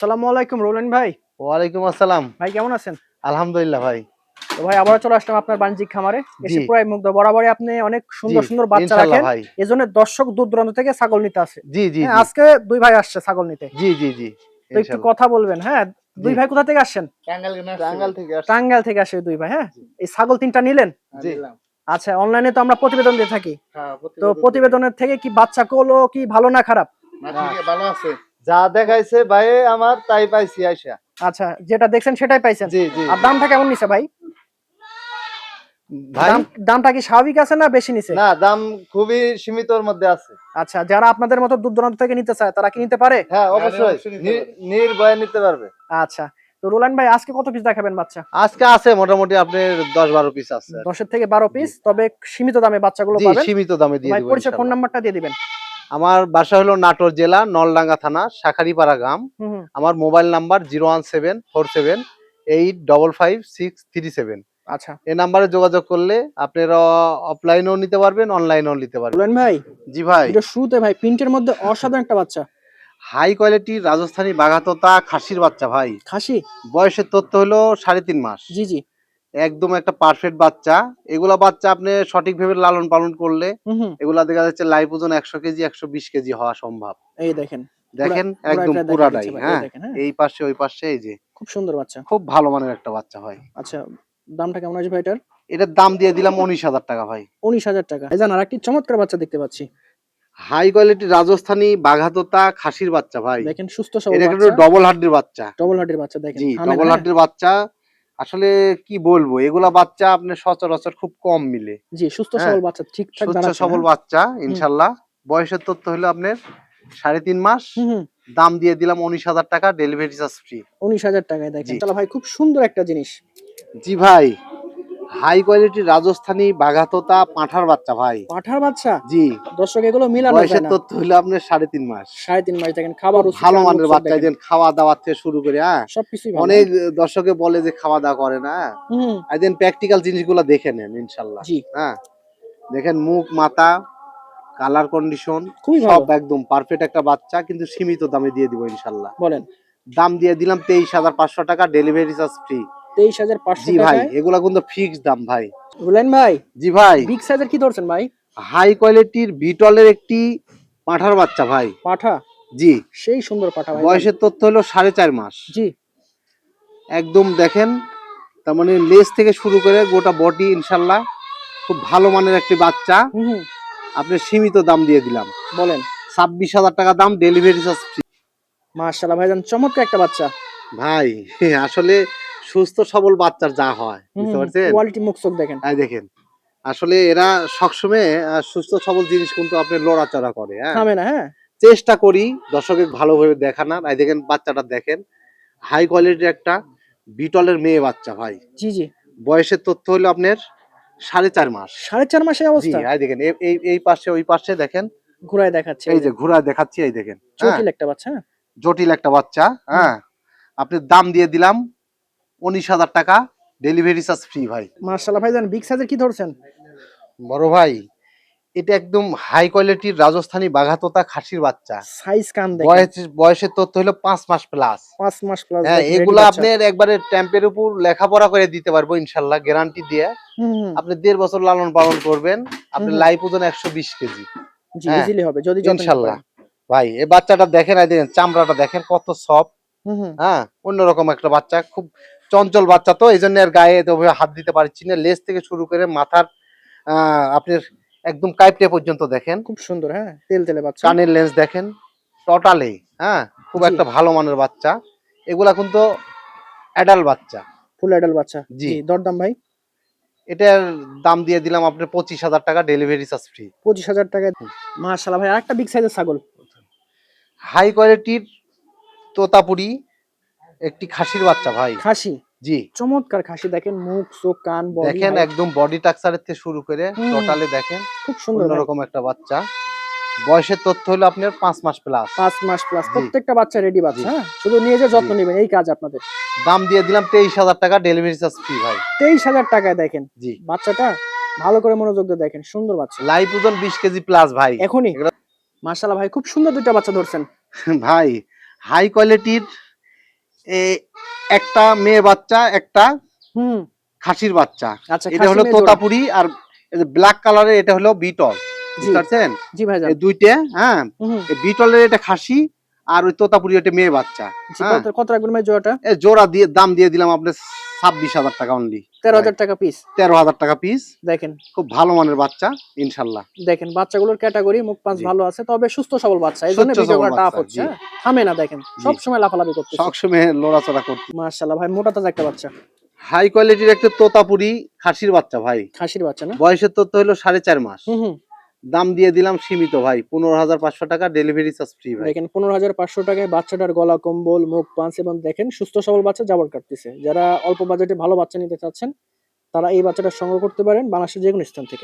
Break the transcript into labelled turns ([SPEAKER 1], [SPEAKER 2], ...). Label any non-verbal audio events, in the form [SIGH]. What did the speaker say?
[SPEAKER 1] আসসালামু আলাইকুম রোলেন ভাই।
[SPEAKER 2] ওয়ালাইকুম আসসালাম।
[SPEAKER 1] ভাই কেমন আছেন?
[SPEAKER 2] আলহামদুলিল্লাহ ভাই।
[SPEAKER 1] তো ভাই আবার চলে আসলাম আপনার বাণিজ্যিক খামারে। এসে
[SPEAKER 2] জি।
[SPEAKER 1] পুরাই মুগ্ধ। বরাবরই আপনি অনেক সুন্দর সুন্দর বাচ্চা রাখেন। এজন্য দর্শক দূর দূরান্ত থেকে ছাগল নিতে আসে।
[SPEAKER 2] জি জি
[SPEAKER 1] হ্যাঁ, আজকে দুই ভাই আসছে ছাগল নিতে।
[SPEAKER 2] জি জি জি
[SPEAKER 1] তো একটু কথা বলবেন হ্যাঁ? দুই ভাই কোথা থেকে আসছেন?
[SPEAKER 2] টাঙ্গাইল থেকে।
[SPEAKER 1] টাঙ্গাইল থেকে আসে দুই ভাই হ্যাঁ? এই ছাগল তিনটা নিলেন?
[SPEAKER 2] জি।
[SPEAKER 1] আচ্ছা অনলাইনে তো আমরা প্রতিবেদন দিয়ে থাকি।
[SPEAKER 2] হ্যাঁ,
[SPEAKER 1] তো প্রতিবেদনের থেকে কি বাচ্চা কোলো কি ভালো না খারাপ?
[SPEAKER 2] ভালো আছে। যা দেখাইছে ভাই আমার তাই পাইছি আইসা।
[SPEAKER 1] আচ্ছা যেটা দেখছেন সেটাই পাইছেন?
[SPEAKER 2] জি জি।
[SPEAKER 1] আর দামটা কেমন নিছে ভাই?
[SPEAKER 2] ভাই?
[SPEAKER 1] দামটা কি স্বাভাবিক আছে না বেশি নিছে?
[SPEAKER 2] না দাম খুবই সীমিতর মধ্যে আছে।
[SPEAKER 1] আচ্ছা যারা আপনাদের মতো দূর দূরান্ত থেকে নিতে চায় তারা কি নিতে পারে?
[SPEAKER 2] হ্যাঁ অবশ্যই। নি- নির্ভয়ে নিতে পারবে।
[SPEAKER 1] আচ্ছা তো রোলান ভাই আজকে কত পিস দেখাবেন বাচ্চা?
[SPEAKER 2] আজকে আছে মোটামুটি আপনার দশ বারো পিস আছে।
[SPEAKER 1] দশের থেকে বারো পিস তবে সীমিত দামে বাচ্চাগুলো পাবেন।
[SPEAKER 2] সীমিত দামে দিয়ে
[SPEAKER 1] ভাই পরিচয় ফোন নাম্বারটা দিয়ে দিবেন।
[SPEAKER 2] আমার বাসা হলো নাটোর জেলা নলডাঙ্গা থানা শাখারিপাড়া গ্রাম। আমার mobile number zero one seven four seven eight double five six three seven.
[SPEAKER 1] আচ্ছা।
[SPEAKER 2] এই নাম্বারে যোগাযোগ করলে আপনারা অফলাইনেও নিতে পারবেন অনলাইনেও নিতে পারবেন।
[SPEAKER 1] ভাই।
[SPEAKER 2] জি ভাই।
[SPEAKER 1] এটা শুরুতে ভাই প্রিন্টের মধ্যে অসাধারণ একটা বাচ্চা।
[SPEAKER 2] হাই কোয়ালিটির রাজস্থানী বাঘাতোতা খাসির বাচ্চা ভাই।
[SPEAKER 1] খাসি?
[SPEAKER 2] বয়সের তথ্য হলো সাড়ে তিন মাস।
[SPEAKER 1] জি জি।
[SPEAKER 2] একদম একটা পারফেক্ট বাচ্চা। এগুলা বাচ্চা আপনি সঠিকভাবে লালন পালন করলে এগুলা দেখা যাচ্ছে লাইভ ওজন একশো কেজি একশো বিশ কেজি হওয়া সম্ভব।
[SPEAKER 1] এই দেখেন।
[SPEAKER 2] দেখেন? একদম পুরাটাই হ্যাঁ।
[SPEAKER 1] হ্যাঁ।
[SPEAKER 2] এই পাশে ওই পাশে এই যে।
[SPEAKER 1] খুব সুন্দর বাচ্চা।
[SPEAKER 2] খুব ভালো মানের একটা বাচ্চা ভাই
[SPEAKER 1] আচ্ছা দামটা কেমন আছে ভাই এটার?
[SPEAKER 2] দাম দিয়ে দিলাম উনিশ হাজার টাকা ভাই।
[SPEAKER 1] উনিশ হাজার টাকা। এই জান আর একটি চমৎকার বাচ্চা দেখতে পাচ্ছি।
[SPEAKER 2] হাই কোয়ালিটি রাজস্থানী বাঘাতোতা খাসির বাচ্চা ভাই।
[SPEAKER 1] দেখেন সুস্থ সবল
[SPEAKER 2] এটা কিন্তু ডবল হাড্ডির বাচ্চা।
[SPEAKER 1] ডবল হার্টের বাচ্চা দেখেন।
[SPEAKER 2] জি ডবল
[SPEAKER 1] হ্যাঁ?
[SPEAKER 2] হাড্ডির বাচ্চা। আসলে কি বলব এগুলা বাচ্চা আপনার সচরাচর খুব কম মিলে।
[SPEAKER 1] জি সুস্থ
[SPEAKER 2] হ্যাঁ,
[SPEAKER 1] সবল বাচ্চা ঠিকঠাক
[SPEAKER 2] সুস্থ সবল
[SPEAKER 1] হ্যাঁ?
[SPEAKER 2] বাচ্চা ইনশাল্লাহ বয়সের তথ্য হলো আপনার সাড়ে তিন মাস। দাম দিয়ে দিলাম উনিশ হাজার টাকা ডেলিভারি চার্জ ফ্রি
[SPEAKER 1] উনিশ হাজার টাকায় দেখেন। তাহলে ভাই খুব সুন্দর একটা জিনিস।
[SPEAKER 2] জি ভাই। হাই কোয়ালিটির রাজস্থানী বাঘাতোতা পাঁঠার বাচ্চা ভাই।
[SPEAKER 1] পাঠার বাচ্চা?
[SPEAKER 2] জি।
[SPEAKER 1] দর্শক এগুলো মিলানো যায়
[SPEAKER 2] বয়সের
[SPEAKER 1] না।
[SPEAKER 2] তথ্য হলো আপনার সাড়ে তিন মাস।
[SPEAKER 1] সাড়ে তিন মাস দেখেন খাবার
[SPEAKER 2] ভালো মানের বাচ্চা দেন খাওয়া দাওয়া থেকে শুরু করে হ্যাঁ?
[SPEAKER 1] সবকিছুই ভালো।
[SPEAKER 2] অনেক দর্শকে বলে যে খাওয়া দাওয়া করে না?
[SPEAKER 1] হুম।
[SPEAKER 2] একদিন প্র্যাকটিক্যাল জিনিসগুলো দেখে নেন ইনশাল্লাহ।
[SPEAKER 1] জি।
[SPEAKER 2] হ্যাঁ? দেখেন মুখ মাথা কালার কন্ডিশন
[SPEAKER 1] খুবই
[SPEAKER 2] সব একদম পারফেক্ট একটা বাচ্চা কিন্তু সীমিত দামে দিয়ে দিব ইনশাল্লাহ।
[SPEAKER 1] বলেন।
[SPEAKER 2] দাম দিয়ে দিলাম তেইশ হাজার পাঁচশো টাকা ডেলিভারি চার্জ ফ্রি
[SPEAKER 1] তেইশ হাজার পাঁচশো
[SPEAKER 2] ভাই এগুলা কিন্তু ফিক্স দাম ভাই।
[SPEAKER 1] বুঝলেন ভাই
[SPEAKER 2] জি ভাই।
[SPEAKER 1] বিগ সাইজের কি ধরছেন ভাই?
[SPEAKER 2] হাই কোয়ালিটির বিটলের একটি পাঁঠার বাচ্চা ভাই।
[SPEAKER 1] পাঠা?
[SPEAKER 2] জি।
[SPEAKER 1] সেই সুন্দর পাঠা ভাই।
[SPEAKER 2] বয়সের তথ্য হলো সাড়ে চার মাস।
[SPEAKER 1] জি।
[SPEAKER 2] একদম দেখেন তার মানে লেজ থেকে শুরু করে গোটা বডি ইনশাল্লাহ খুব ভালো মানের একটি বাচ্চা। আপনি সীমিত দাম দিয়ে দিলাম।
[SPEAKER 1] বলেন।
[SPEAKER 2] ছাব্বিশ হাজার টাকা দাম ডেলিভারি চার্জ ফ্রি
[SPEAKER 1] মাশাআল্লাহ ভাইজান চমৎকার একটা বাচ্চা।
[SPEAKER 2] ভাই [LAUGHS] আসলে সুস্থ সবল বাচ্চার যা হয় বুঝতে পারছেন?
[SPEAKER 1] কোয়ালিটি মুখ চোখ দেখেন।
[SPEAKER 2] এই দেখেন আসলে এরা সবসময় সুস্থ সবল জিনিস কিন্তু আপনি লড়াচড়া করে হ্যাঁ?
[SPEAKER 1] থামে না হ্যাঁ?
[SPEAKER 2] চেষ্টা করি দর্শকের ভালোভাবে দেখানোর। এই দেখেন বাচ্চাটা দেখেন হাই কোয়ালিটির একটা বিটলের মেয়ে বাচ্চা ভাই।
[SPEAKER 1] জি জি।
[SPEAKER 2] বয়সের তথ্য হলো আপনার সাড়ে চার মাস।
[SPEAKER 1] সাড়ে চার মাসের
[SPEAKER 2] জি
[SPEAKER 1] অবস্থা?
[SPEAKER 2] এই দেখেন এই- এই পাশে ওই পাশে দেখেন।
[SPEAKER 1] ঘুরায় দেখাচ্ছে
[SPEAKER 2] এই যে ঘোরা দেখাচ্ছি এই দেখেন হ্যাঁ,
[SPEAKER 1] একটা বাচ্চা হ্যাঁ?
[SPEAKER 2] জটিল একটা বাচ্চা হ্যাঁ? আপনি দাম দিয়ে দিলাম উনিশ হাজার টাকা ডেলিভারি চার্জ ফ্রি ভাই।
[SPEAKER 1] মাশাআল্লাহ ভাইজান বিগ সাইজের কি ধরছেন?
[SPEAKER 2] বড় ভাই এটা একদম হাই কোয়ালিটির রাজস্থানী বাঘাতোতা খাসির বাচ্চা।
[SPEAKER 1] সাইজ কান দেখেন।
[SPEAKER 2] বয়স বয়সের তথ্য হলো পাঁচ মাস প্লাস
[SPEAKER 1] পাঁচ মাস প্লাস
[SPEAKER 2] হ্যাঁ এগুলা আপনার একবারে ট্যাম্পের উপর লেখাপড়া করে দিতে পারব ইনশাল্লাহ গ্যারান্টি দিয়ে। আপনি দেড় বছর লালন পালন করবেন আপনি। লাইফ ওজন একশো বিশ কেজি।
[SPEAKER 1] জি
[SPEAKER 2] হ্যাঁ,
[SPEAKER 1] ইজিলি হবে যদি
[SPEAKER 2] ইনশাল্লাহ ভাই এই বাচ্চাটা দেখেন এই দেখেন চামড়াটা দেখেন কত সফট হ্যাঁ অন্যরকম একটা বাচ্চা খুব চঞ্চল বাচ্চা তো এই জন্য আর গায়ে হাত দিতে পারছি না। লেজ থেকে শুরু করে মাথার আহ, আপনার একদম কাইপটে পর্যন্ত দেখেন।
[SPEAKER 1] খুব সুন্দর হ্যাঁ তেল তেলে বাচ্চা।
[SPEAKER 2] কানের লেন্স দেখেন টোটালি হ্যাঁ খুব একটা ভালো মানের বাচ্চা। এগুলা কিন্তু অ্যাডাল্ট বাচ্চা।
[SPEAKER 1] ফুল অ্যাডাল্ট বাচ্চা।
[SPEAKER 2] জি।
[SPEAKER 1] দরদাম ভাই?
[SPEAKER 2] এটার দাম দিয়ে দিলাম আপনার পঁচিশ হাজার টাকা ডেলিভারি চার্জ ফ্রি
[SPEAKER 1] পঁচিশ হাজার টাকায়। মাশাআল্লাহ ভাই আরেকটা বিগ সাইজের ছাগল।
[SPEAKER 2] হাই কোয়ালিটির তোতাপুরি একটি খাসির বাচ্চা ভাই।
[SPEAKER 1] খাসি?
[SPEAKER 2] জি।
[SPEAKER 1] চমৎকার খাসি দেখেন মুখ চোখ কান
[SPEAKER 2] দেখেন একদম বডি টাকচারের থেকে শুরু করে। টোটালে দেখেন
[SPEAKER 1] খুব সুন্দর।
[SPEAKER 2] অন্যরকম একটা বাচ্চা। বয়সের তথ্য হলো আপনার পাঁচ মাস প্লাস
[SPEAKER 1] পাঁচ মাস প্লাস প্রত্যেকটা বাচ্চা রেডি বাচ্চা হ্যাঁ? শুধু নিয়ে যে যত্ন নেবেন এই কাজ আপনাদের।
[SPEAKER 2] দাম দিয়ে দিলাম তেইশ হাজার টাকা ডেলিভারি চার্জ ফ্রি ভাই।
[SPEAKER 1] তেইশ হাজার টাকায় দেখেন।
[SPEAKER 2] জি।
[SPEAKER 1] বাচ্চাটা ভালো করে মনোযোগ দিয়ে দেখেন সুন্দর বাচ্চা।
[SPEAKER 2] লাইফ ওজন বিশ কেজি প্লাস ভাই।
[SPEAKER 1] এখনই। মাশাআল্লাহ ভাই খুব সুন্দর দুইটা বাচ্চা ধরছেন।
[SPEAKER 2] ভাই হাই কোয়ালিটির একটা মেয়ে বাচ্চা একটা
[SPEAKER 1] হুম।
[SPEAKER 2] খাসির বাচ্চা।
[SPEAKER 1] আচ্ছা
[SPEAKER 2] এটা হলো তোতাপুরি আর ব্ল্যাক কালারের এটা হলো বিটল। বুঝতে পারছেন?
[SPEAKER 1] জি ভাইজান।
[SPEAKER 2] এই দুইটা হ্যাঁ? বিটলের এটা খাসি আর ওই তোতাপুরি এটা মেয়ে বাচ্চা হ্যাঁ।
[SPEAKER 1] কত- রাখবেন ভাই জোড়াটা?
[SPEAKER 2] এ জোড়া দিয়ে দাম দিয়ে দিলাম আপনার ছাব্বিশ হাজার টাকা অনলি
[SPEAKER 1] তেরো হাজার টাকা পিস
[SPEAKER 2] তেরো হাজার টাকা পিস
[SPEAKER 1] দেখেন।
[SPEAKER 2] খুব ভালো মানের বাচ্চা ইনশাল্লাহ।
[SPEAKER 1] দেখেন বাচ্চাগুলোর ক্যাটাগরি মুখ পাঁচ ভালো আছে তবে সুস্থ সবল বাচ্চা এই জন্য টাফ হচ্ছে হ্যাঁ? থামে না দেখেন। সব সময় লাফালাফি করতেছে।
[SPEAKER 2] সবসময় লড়াচড়া করতে
[SPEAKER 1] মাশাআল্লাহ ভাই মোটা তাজা একটা বাচ্চা।
[SPEAKER 2] হাই কোয়ালিটির একটা তোতাপুরি খাসির বাচ্চা ভাই।
[SPEAKER 1] খাসির বাচ্চা না?
[SPEAKER 2] বয়সের তথ্য হলো সাড়ে চার মাস।
[SPEAKER 1] হুম হুম।
[SPEAKER 2] দাম দিয়ে দিলাম সীমিত ভাই, পনেরো হাজার পাঁচশো টাকা ডেলিভারি চার্জ ফ্রি ভাই।
[SPEAKER 1] দেখেন, পনেরো হাজার পাঁচশো টাকায় বাচ্চাটার গলা, কম্বল, মুখ পাঁচ এবং দেখেন, সুস্থ সবল বাচ্চা জাবর কাটতেছে যারা অল্প বাজেটে ভালো বাচ্চা নিতে চাচ্ছেন, তারা এই বাচ্চাটা সংগ্রহ করতে পারেন বাংলাদেশের যে কোনো স্থান থেকে।